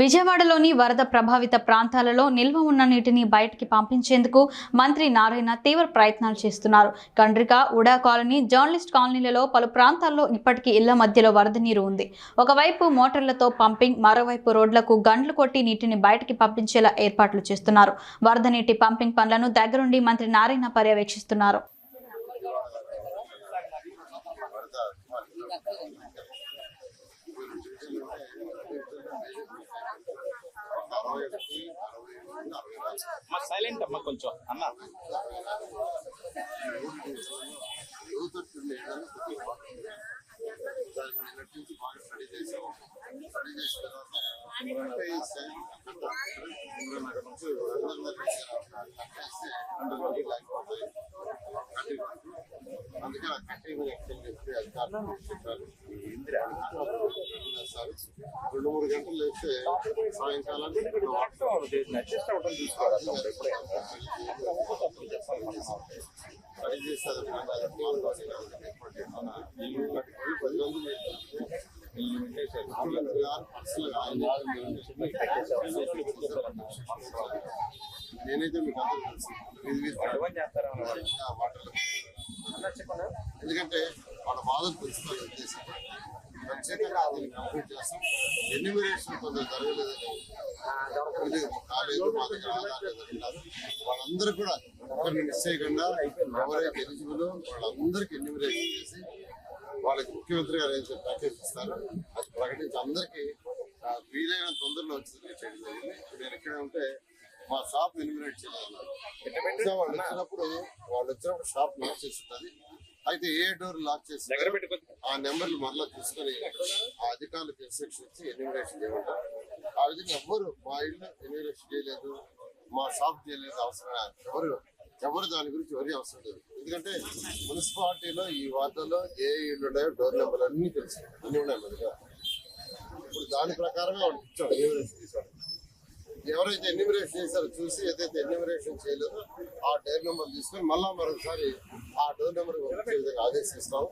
విజయవాడలోని వరద ప్రభావిత ప్రాంతాలలో నిల్వ ఉన్న నీటిని బయటికి పంపించేందుకు మంత్రి నారాయణ తీవ్ర ప్రయత్నాలు చేస్తున్నారు. కండ్రిక ఉడా కాలనీ జర్నలిస్ట్ కాలనీలలో పలు ప్రాంతాల్లో ఇప్పటికీ ఇళ్ళ మధ్యలో వరద నీరు ఉంది. ఒకవైపు మోటార్లతో పంపింగ్ మరోవైపు రోడ్లకు గండ్లు కొట్టి నీటిని బయటికి పంపించేలా ఏర్పాట్లు చేస్తున్నారు. వరద నీటి పంపింగ్ పనులను దగ్గరుండి మంత్రి నారాయణ పర్యవేక్షిస్తున్నారు. అమ్మ సైలెంట్ అమ్మ కొంచెం. అన్న. స్టడీ ఆ స్టడీ చేసిన చేస్తే రెండు మూడు గంటలు వేస్తే సాయంకాలానికి స్టడీ చేస్తారు నేనైతే మీకు అందరూ తెలుసు ఇది ఎందుకంటే వాళ్ళ బాధలు తెలుసుకోవాలి ఉద్దేశం. దీన్ని కంప్లీట్ చేస్తాం. ఎన్యూమినేషన్ కొంచెం జరగలేదని ఇది కాలేదు మా దగ్గర ఆధార్ లేదంటారు వాళ్ళందరూ కూడా ఒకరిని మిస్ చేయకుండా ఎవరైతే ఎలిజిబుల్ వాళ్ళందరికీ ఎన్యూమినేషన్ చేసి వాళ్ళకి ముఖ్యమంత్రి గారు ఏదైతే ప్యాకేజ్ ఇస్తారు అది ప్రకటించి అందరికీ వీలైన తొందరలో వచ్చి చేయడం జరిగింది. ఇప్పుడు నేను ఇక్కడే ఉంటే మా షాప్ ఎలిమినేట్ చేయాలన్నారు వాళ్ళు వచ్చినప్పుడు వాళ్ళు వచ్చినప్పుడు షాప్ లాక్ చేసి ఉంటుంది అయితే ఏ డోర్ లాక్ చేసి ఆ నెంబర్లు మరలా తీసుకొని ఆ అధికారులకు ఇన్స్ట్రక్షన్ ఇచ్చి ఎన్యూమినేషన్ చేయమంటారు. ఆ విధంగా ఎవ్వరు మా ఇల్లు ఎన్యూమినేషన్ చేయలేదు మా షాప్ చేయలేదు అవసరం ఎవరు ఎవరు దాని గురించి ఎవరి అవసరం లేదు. ఎందుకంటే మున్సిపాలిటీలో ఈ వార్డులో ఏ ఇల్లు ఉన్నాయో డోర్ నెంబర్ అన్ని తెలుసు. అన్ని ఉన్నాయి మన ఇప్పుడు దాని ప్రకారమే వాళ్ళకి ఇచ్చాం. ఎన్యూమినేషన్ తీసాం ఎవరైతే ఎన్యూమినేషన్ చేశారో చూసి ఏదైతే ఎన్యూమినేషన్ చేయలేదో ఆ డోర్ నెంబర్ తీసుకొని మళ్ళా మరొకసారి ఆ డోర్ నెంబర్ విధంగా ఆదేశిస్తాం